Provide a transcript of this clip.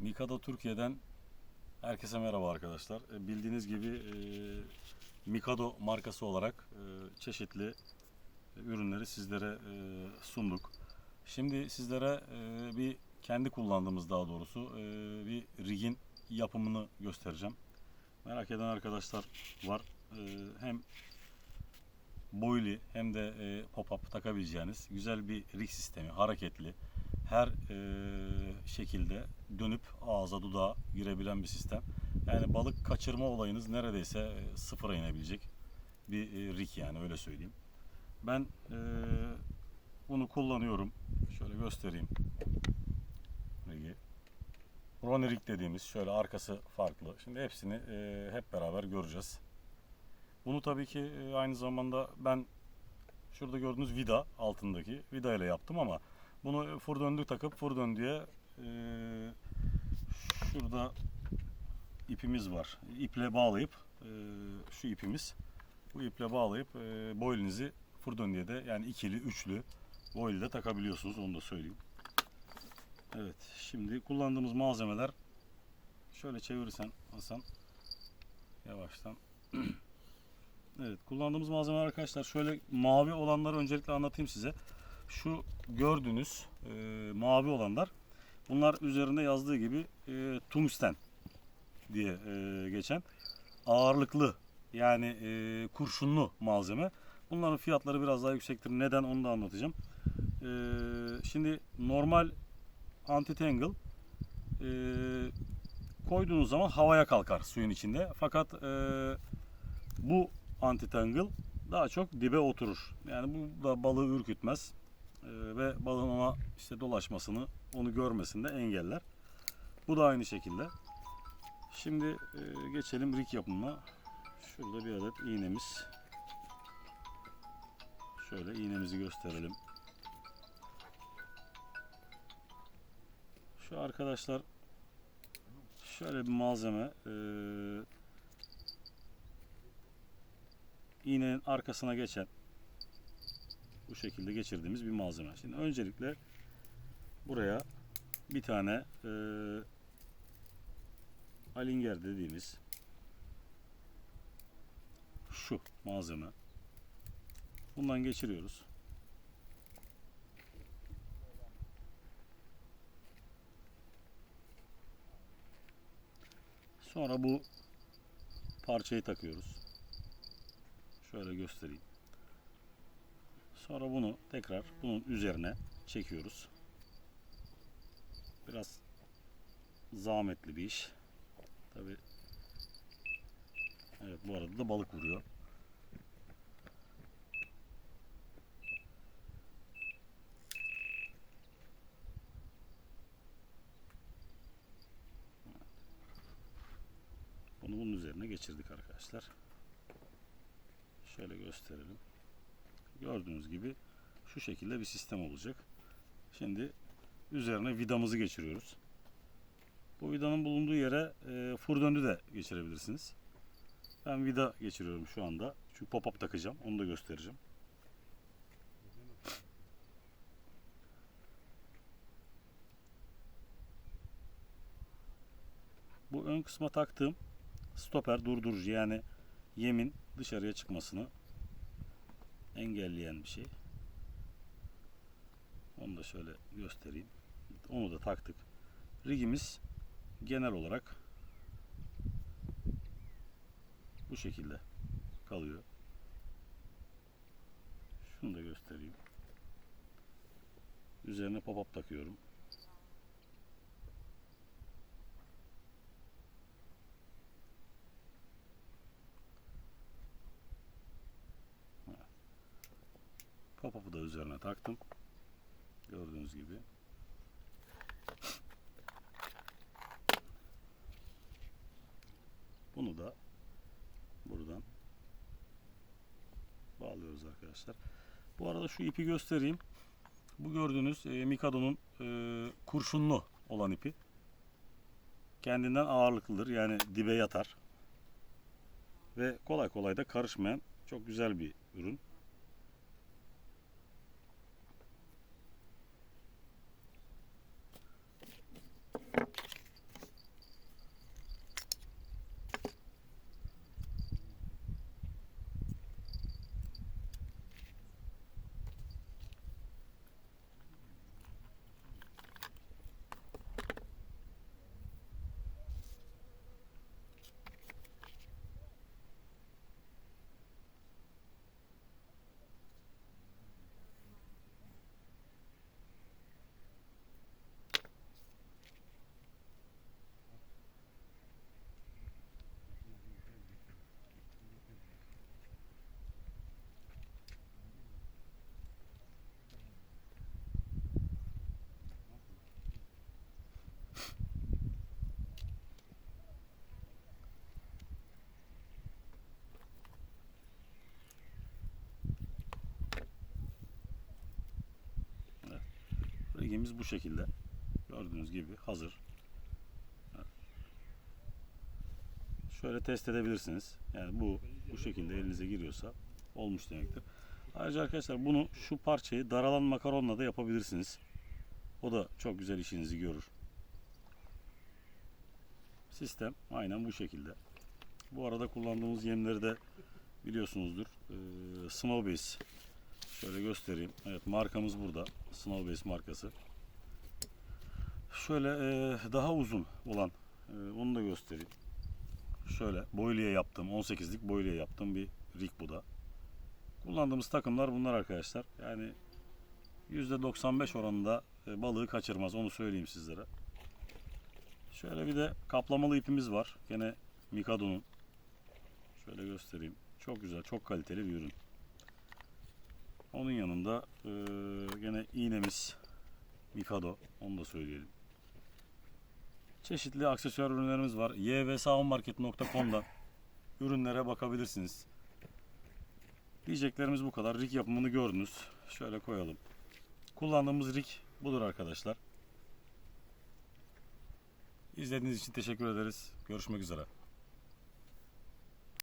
Mikado Türkiye'den herkese merhaba arkadaşlar. E, Bildiğiniz gibi e, Mikado markası olarak e, çeşitli ürünleri sizlere sunduk. Şimdi sizlere bir kendi kullandığımız daha doğrusu bir rigin yapımını göstereceğim. Merak eden arkadaşlar var. Hem boyli hem de pop-up takabileceğiniz güzel bir rig sistemi, hareketli, her e, şekilde dönüp ağza dudağa girebilen bir sistem. Yani balık kaçırma olayınız neredeyse sıfıra inebilecek bir e, rig yani öyle söyleyeyim. Ben e, bunu kullanıyorum. Şöyle göstereyim. Rigi. Ronnie rig dediğimiz şöyle arkası farklı. Şimdi hepsini e, hep beraber göreceğiz. Bunu tabii ki e, aynı zamanda ben şurada gördüğünüz vida altındaki vida ile yaptım ama bunu fır döndü takıp fır döndüye e, şurada ipimiz var. İple bağlayıp e, şu ipimiz bu iple bağlayıp e, boylinizi fır döndüye de yani ikili, üçlü boylu de takabiliyorsunuz onu da söyleyeyim. Evet şimdi kullandığımız malzemeler şöyle çevirirsen Hasan yavaştan Evet kullandığımız malzemeler arkadaşlar şöyle mavi olanları öncelikle anlatayım size. Şu gördüğünüz e, mavi olanlar bunlar üzerinde yazdığı gibi e, tungsten diye e, geçen ağırlıklı yani e, kurşunlu malzeme. Bunların fiyatları biraz daha yüksektir. Neden onu da anlatacağım. E, şimdi normal anti-tangle e, koyduğunuz zaman havaya kalkar suyun içinde. Fakat e, bu anti-tangle daha çok dibe oturur. Yani bu da balığı ürkütmez ve balığın ona işte dolaşmasını, onu görmesini de engeller. Bu da aynı şekilde. Şimdi e, geçelim rig yapımına. Şurada bir adet iğnemiz. Şöyle iğnemizi gösterelim. Şu arkadaşlar şöyle bir malzeme. Ee, iğnenin arkasına geçen bu şekilde geçirdiğimiz bir malzeme. Şimdi öncelikle buraya bir tane e, alinger dediğimiz şu malzeme bundan geçiriyoruz. Sonra bu parçayı takıyoruz. Şöyle göstereyim. Sonra bunu tekrar bunun üzerine çekiyoruz. Biraz zahmetli bir iş. Tabi Evet bu arada da balık vuruyor. Bunu bunun üzerine geçirdik arkadaşlar. Şöyle gösterelim. Gördüğünüz gibi şu şekilde bir sistem olacak. Şimdi üzerine vidamızı geçiriyoruz. Bu vidanın bulunduğu yere e, fır döndü de geçirebilirsiniz. Ben vida geçiriyorum şu anda. Çünkü pop-up takacağım. Onu da göstereceğim. Bu ön kısma taktığım stoper durdurucu yani yemin dışarıya çıkmasını engelleyen bir şey. Onu da şöyle göstereyim. Onu da taktık. Rigimiz genel olarak bu şekilde kalıyor. Şunu da göstereyim. Üzerine pop-up takıyorum. Pop-up'ı da üzerine taktım. Gördüğünüz gibi. Bunu da buradan bağlıyoruz arkadaşlar. Bu arada şu ipi göstereyim. Bu gördüğünüz e, Mikado'nun e, kurşunlu olan ipi. Kendinden ağırlıklıdır. Yani dibe yatar. Ve kolay kolay da karışmayan çok güzel bir ürün. Rigimiz bu şekilde. Gördüğünüz gibi hazır. Şöyle test edebilirsiniz. Yani bu bu şekilde elinize giriyorsa olmuş demektir. Ayrıca arkadaşlar bunu şu parçayı daralan makaronla da yapabilirsiniz. O da çok güzel işinizi görür. Sistem aynen bu şekilde. Bu arada kullandığımız yemleri de biliyorsunuzdur. Ee, Small. Şöyle göstereyim. Evet markamız burada. Small Base markası. Şöyle e, daha uzun olan e, onu da göstereyim. Şöyle boyluya yaptığım 18'lik boyluya yaptığım bir rig bu da. Kullandığımız takımlar bunlar arkadaşlar. Yani %95 oranında e, balığı kaçırmaz onu söyleyeyim sizlere. Şöyle bir de kaplamalı ipimiz var. Gene Mikado'nun. Şöyle göstereyim. Çok güzel, çok kaliteli bir ürün. Onun yanında e, gene iğnemiz Mikado. Onu da söyleyelim. Çeşitli aksesuar ürünlerimiz var. yvsavunmarket.com'dan ürünlere bakabilirsiniz. Diyeceklerimiz bu kadar. Rig yapımını gördünüz. Şöyle koyalım. Kullandığımız rig budur arkadaşlar. İzlediğiniz için teşekkür ederiz. Görüşmek üzere.